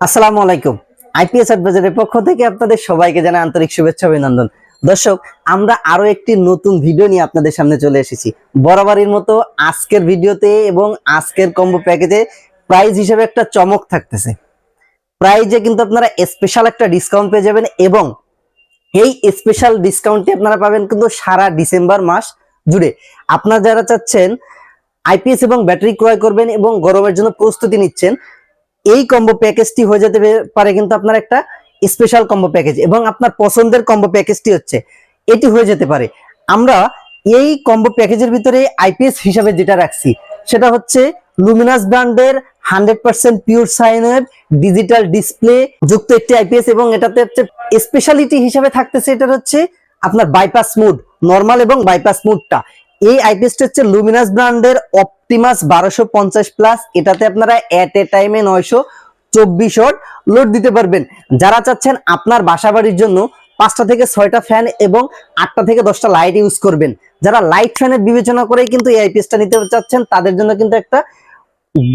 আসসালামু আলাইকুম। আইপিএস অ্যাডভাইজারের পক্ষ থেকে আপনাদের সবাইকে জানাই আন্তরিক শুভেচ্ছা, অভিনন্দন। দর্শক, আমরা আরও একটি নতুন ভিডিও নিয়ে আপনাদের সামনে চলে এসেছি। বরাবরের মতো আজকের ভিডিওতে এবং আজকের কম্বো প্যাকেজে প্রাইস হিসেবে একটা চমক থাকতেছে। প্রাইজে কিন্তু আপনারা স্পেশাল একটা ডিসকাউন্ট পেয়ে যাবেন এবং এই স্পেশাল ডিসকাউন্টটি আপনারা পাবেন কিন্তু সারা ডিসেম্বর মাস জুড়ে। আপনারা যারা চাচ্ছেন আইপিএস এবং ব্যাটারি ক্রয় করবেন এবং গরমের জন্য প্রস্তুতি নিচ্ছেন এই কম্বো প্যাকেজটি হয়ে যেতে পারে কিন্তু আপনার একটা স্পেশাল কম্বো প্যাকেজ এবং আপনার পছন্দের কম্বো প্যাকেজটি হচ্ছে, এটি হয়ে যেতে পারে। আমরা এই কম্বো প্যাকেজের ভিতরে আইপিএস হিসাবে যেটা রাখছি, সেটা হচ্ছে লুমিনাস ব্র্যান্ডের hundred percent pure sine wave digital display যুক্ত একটি আইপিএস এবং এটাতে হচ্ছে স্পেশালিটি হিসাবে থাকতেছে এটা হচ্ছে আপনার বাইপাস মুড নর্মাল এবং বাইপাস মুডটা এই আইপিএসটা হচ্ছে লুমিনাস ব্র্যান্ডের অপটিমাস বারোশো পঞ্চাশ প্লাস এটাতে আপনারা এট এ টাইমে নয়শো চব্বিশ লোড দিতে পারবেন। যারা চাচ্ছেন আপনার বাসা বাড়ির জন্য পাঁচটা থেকে ছয়টা ফ্যান এবং আটটা থেকে দশটা লাইট ইউজ করবেন। যারা লাইট ফ্যানের বিবেচনা করেই কিন্তু এই আইপিএসটা নিতে চাচ্ছেন, তাদের জন্য কিন্তু একটা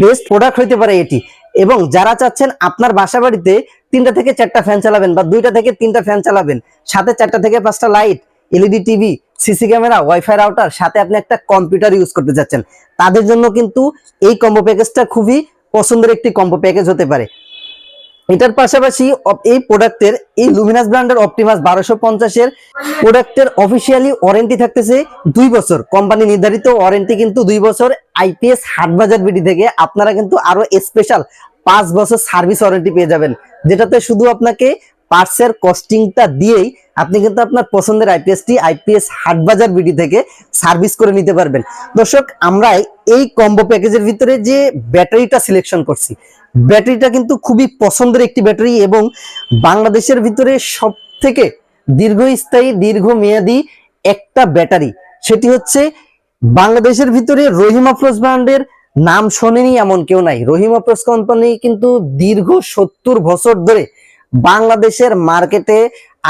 বেস্ট প্রোডাক্ট হইতে পারে এটি। এবং যারা চাচ্ছেন আপনার বাসা বাড়িতে তিনটা থেকে চারটা ফ্যান চালাবেন বা দুইটা থেকে তিনটা ফ্যান চালাবেন, সাথে চারটা থেকে পাঁচটা light LED TV, CC camera, wifi router, সাথে আপনি একটা কম্পিউটার ইউজ করতে যাচ্ছেন তাদের জন্য কিন্তু এই কম্বো প্যাকেজটা খুবই পছন্দের একটি কম্বো প্যাকেজ হতে পারে। এটার পাশাপাশি এই প্রোডাক্টের, এই লুমিনাস ব্র্যান্ডের অপটিমাস বারোশো পঞ্চাশের প্রোডাক্টের অফিসিয়ালি ওয়ারেন্টি থাকতেছে দুই বছর। কোম্পানি নির্ধারিত ওয়ারেন্টি কিন্তু দুই বছর আইপিএস হাটবাজার বিডি থেকে আপনারা কিন্তু আরও স্পেশাল পাঁচ বছর সার্ভিস ওয়ারেন্টি পেয়ে যাবেন। যেটাতে শুধু আপনাকে পার্টসের কস্টিংটা দিয়েই আপনি কিন্তু আপনার পছন্দের আইপিএসটি আইপিএস হাটবাজার বিডি থেকে সার্ভিস করে নিতে পারবেন। দর্শক, আমরা এই কম্বো প্যাকেজের ভিতরে যে ব্যাটারিটা সিলেকশন করছি, ব্যাটারিটা কিন্তু খুবই পছন্দের একটি ব্যাটারি এবং বাংলাদেশের ভিতরে সব থেকে দীর্ঘস্থায়ী, দীর্ঘমেয়াদী একটা ব্যাটারি। সেটি হচ্ছে বাংলাদেশের ভিতরে রহিম আফরোজ ব্র্যান্ডের নাম শোনেনি এমন কেউ নাই। রহিমা আফরোজ কোম্পানি কিন্তু দীর্ঘ সত্তর বছর ধরে বাংলাদেশের মার্কেটে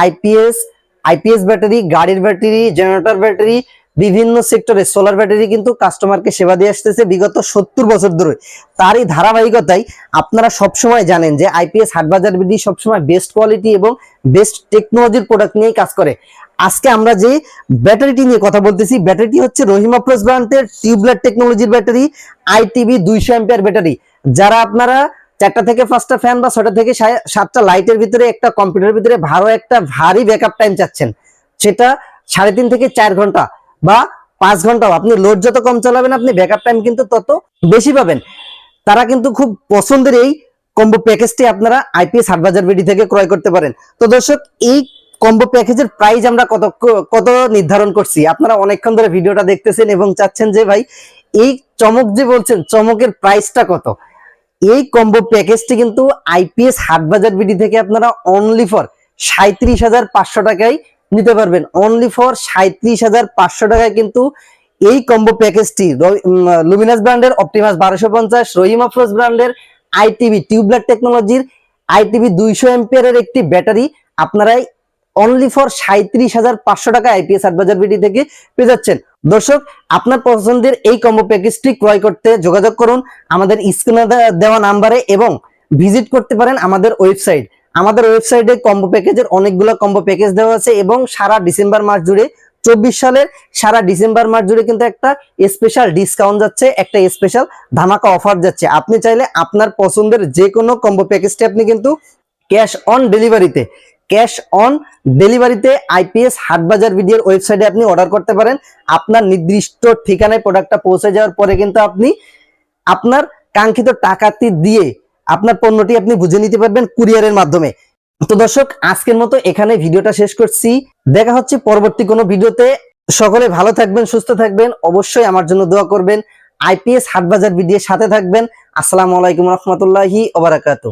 আইপিএস আইপিএস ব্যাটারি, গাড়ির ব্যাটারি, জেনারেটর ব্যাটারি, বিভিন্ন সেক্টরে সোলার ব্যাটারি কিন্তু কাস্টমারকে সেবা দিয়ে আসতেছে বিগত সত্তর বছর ধরে। তারই ধারাবাহিকতায় আপনারা সবসময় জানেন যে আইপিএস হাটবাজার বিডি সবসময় বেস্ট কোয়ালিটি এবং বেস্ট টেকনোলজির প্রোডাক্ট নিয়েই কাজ করে। আজকে আমরা যে ব্যাটারিটি নিয়ে কথা বলতেছি ব্যাটারিটি হচ্ছে রহিমা প্লাস ব্র্যান্ডের টিউবলাইট টেকনোলজির ব্যাটারি আইটিভি দুইশো এম্পিয়ার ব্যাটারি যারা আপনারা চারটা থেকে পাঁচটা ফ্যান বা ছটা থেকে সাতটা লাইটের ভিতরে, একটা কম্পিউটারের ভিতরে ভালো একটা ভারী ব্যাকআপ টাইম চাচ্ছেন। সেটা সাড়ে তিন থেকে চার ঘণ্টা বা পাঁচ ঘন্টাও। আপনি লোড যত কম চালাবেন, আপনি ব্যাকআপ টাইম কিন্তু তত বেশি পাবেন। তারা কিন্তু খুব পছন্দের এই কম্বো প্যাকেজটি আপনারা আইপিএস হাটবাজার বিডি থেকে ক্রয় করতে পারেন। তো দর্শক, এই কম্বো প্যাকেজের প্রাইস আমরা কত কত নির্ধারণ করছি? আপনারা অনেকক্ষণ ধরে ভিডিওটা দেখতেছেন এবং চাচ্ছেন যে ভাই, এই চমক যে বলছেন, চমকের প্রাইসটা কত? এই কম্বো প্যাকেজটি কিন্তু আইপিএস হাটবাজার বিডি থেকে আপনারা অনলি ফর সাঁত্রিশ হাজার পাঁচশো টাকায় নিতে পারবেন। অনলি ফর সাঁত্রিশ হাজার পাঁচশো টাকায় কিন্তু এই কম্বো প্যাকেজটি লুমিনাস ব্র্যান্ডের অপটিমাস বারোশো পঞ্চাশ রহিম আফরোজ ব্র্যান্ডের আইটিভি টিউবলাইট টেকনোলজির আইটিভি দুইশো এম্পিয়ারের একটি ব্যাটারি আপনারাই অনলি ফর সাঁত্রিশ হাজার পাঁচশো টাকা আইপিএস হাটবাজার বিডি থেকে পেয়ে যাচ্ছেন। দর্শক, আপনার পছন্দের এই কম্বো প্যাকেজটি ক্রয় করতে যোগাযোগ করুন। আমাদের স্ক্রিনে দেওয়া নাম্বারে এবং ভিজিট করতে পারেন আমাদের ওয়েবসাইট আমাদের ওয়েবসাইটে কম্বো প্যাকেজের অনেকগুলো কম্বো প্যাকেজ দেওয়া আছে এবং সারা ডিসেম্বর মাস জুড়ে, চব্বিশ সালের সারা ডিসেম্বর মাস জুড়ে কিন্তু একটা স্পেশাল ডিসকাউন্ট যাচ্ছে, একটা স্পেশাল ধামাকা অফার যাচ্ছে। আপনি চাইলে আপনার পছন্দের যে কোনো কম্বো প্যাকেজটি আপনি কিন্তু ক্যাশ অন ডেলিভারিতে ক্যাশ অন ডেলিভারিতে আইপিএস হাটবাজার ভিডিওর ওয়েবসাইটে আপনি অর্ডার করতে পারেন। আপনার নির্দিষ্ট ঠিকানায় প্রোডাক্টটা পৌঁছে যাওয়ার পরে কিন্তু আপনি আপনার কাঙ্ক্ষিত টাকাটি দিয়ে আপনার পণ্যটি আপনি বুঝে নিতে পারবেন কুরিয়ারের মাধ্যমে। তো দর্শক, আজকের মতো এখানে ভিডিওটা শেষ করছি। দেখা হচ্ছে পরবর্তী কোনো ভিডিওতে। সকলে ভালো থাকবেন, সুস্থ থাকবেন। অবশ্যই আমার জন্য দোয়া করবেন। আইপিএস হাটবাজার ভিডিওর সাথে থাকবেন। আসসালামু আলাইকুম রহমতুল্লাহি ওবারাকাতু